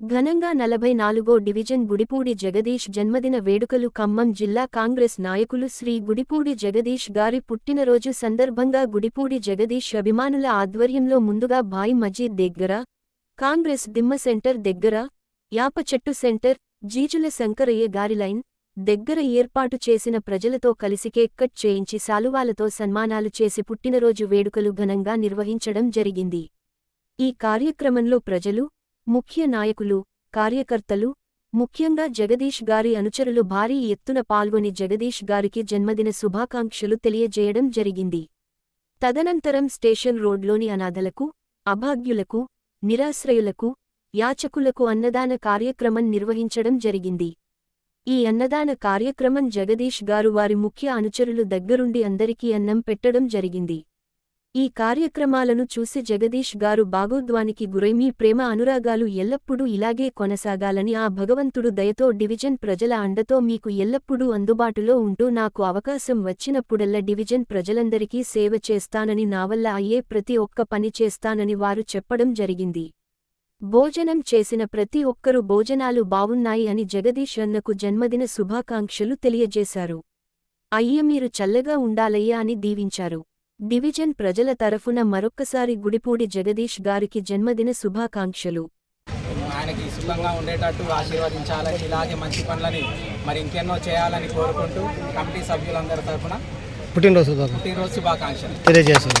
ఘనంగా నలభై నాలుగో డివిజన్ గుడిపూడి జగదీష్ జన్మదిన వేడుకలు ఖమ్మం జిల్లా కాంగ్రెస్ నాయకులు శ్రీ గుడిపూడి జగదీష్ గారి పుట్టినరోజు సందర్భంగా గుడిపూడి జగదీష్ అభిమానుల ఆధ్వర్యంలో ముందుగా భాయ్ మజీద్ దగ్గర కాంగ్రెస్ దిమ్మ సెంటర్ దగ్గర యాప చెట్టు సెంటర్ జీజుల శంకరయ్య గారి లైన్ దగ్గర ఏర్పాటు చేసిన ప్రజలతో కలిసి కేక్ కట్ చేయించి సాలువాలతో సన్మానాలు చేసి పుట్టినరోజు వేడుకలు ఘనంగా నిర్వహించడం జరిగింది. ఈ కార్యక్రమంలో ప్రజలు ముఖ్య నాయకులు కార్యకర్తలు ముఖ్యంగా జగదీష్ గారి అనుచరులు భారీ ఎత్తున పాల్గొని జగదీష్ గారికి జన్మదిన శుభాకాంక్షలు తెలియజేయడం జరిగింది. తదనంతరం స్టేషన్ రోడ్లోని అనాథలకు అభాగ్యులకు నిరాశ్రయులకు యాచకులకు అన్నదాన కార్యక్రమం నిర్వహించడం జరిగింది. ఈ అన్నదాన కార్యక్రమం జగదీష్ గారు వారి ముఖ్య అనుచరులు దగ్గరుండి అందరికీ అన్నం పెట్టడం జరిగింది. ఈ కార్యక్రమాలను చూసి జగదీష్ గారు భాగోద్వానికి గురై మీ ప్రేమ అనురాగాలు ఎల్లప్పుడూ ఇలాగే కొనసాగాలని ఆ భగవంతుడు దయతో డివిజన్ ప్రజల అండతో మీకు ఎల్లప్పుడూ అందుబాటులో ఉంటూ నాకు అవకాశం వచ్చినప్పుడల్లా డివిజన్ ప్రజలందరికీ సేవ చేస్తానని నా వల్ల అయ్యే ప్రతి ఒక్క పని చేస్తానని వారు చెప్పడం జరిగింది. భోజనం చేసిన ప్రతి ఒక్కరూ భోజనాలు బావున్నాయి అని జగదీష్ అన్నకు జన్మదిన శుభాకాంక్షలు తెలియజేశారు. అయ్య మీరు చల్లగా ఉండాలయ్యా అని దీవించారు. డివిజన్ ప్రజల తరఫున మరొక్కసారి గుడిపూడి జగదీష్ గారికి జన్మదిన శుభాకాంక్షలు. ఆయనకి సుఖంగా ఉండేటట్టు ఆశీర్వదించాలని ఇలాగే మంచి పనులని మరి ఇంకెన్నో చేయాలని కోరుకుంటూ కమిటీ సభ్యులందరి తరఫున పుట్టినరోజు శుభాకాంక్షలు. పుట్టినరోజు శుభాకాంక్షలు. తెలియజేస్తుంది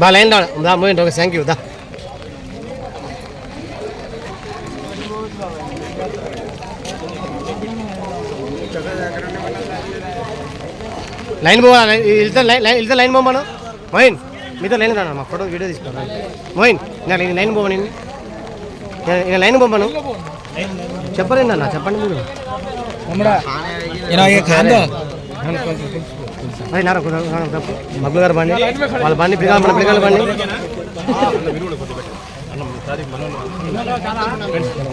బా లైన్ దా దా మోయండి ఓకే థ్యాంక్ యూ దా. లైన్ పోవాలి? వెళ్తే లైన్ వెళ్తే లైన్ పోమాను. మోయిన్ మీతో లైన్ రాను మా ఫోటో వీడియో తీసుకోవాలి మోయిన్ ఇంకా లైన్ లైన్ పోమని ఇంకా లైన్ పోమాను. చెప్పలేదు అన్న చెప్పండి మీరు. మగ్గులు గారు బండి వాళ్ళ బండి పిల్లలు మన పిల్లల బండి.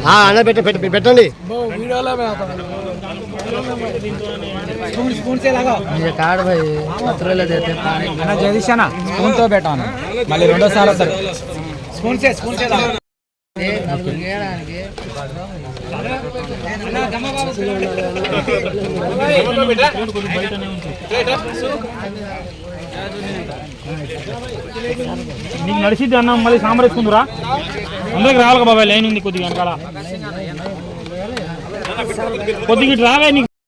ఆ, అన్న పెట్టి పెట్టి పెట్టండి. అన్న జగదీష్ అన్న స్పూన్తో పెట్టాను. మళ్ళీ రెండోసారి వస్తారు స్పూన్ సే స్పూన్ సే నీకు నడిచిద్ది అన్న మళ్ళీ సాంబార్ వేసుకుందురా అందరికి రావాలి బాబాయ్ లైన్ ఉంది కొద్దిగా వెనకాల. కొద్దిగా రావే నీకు.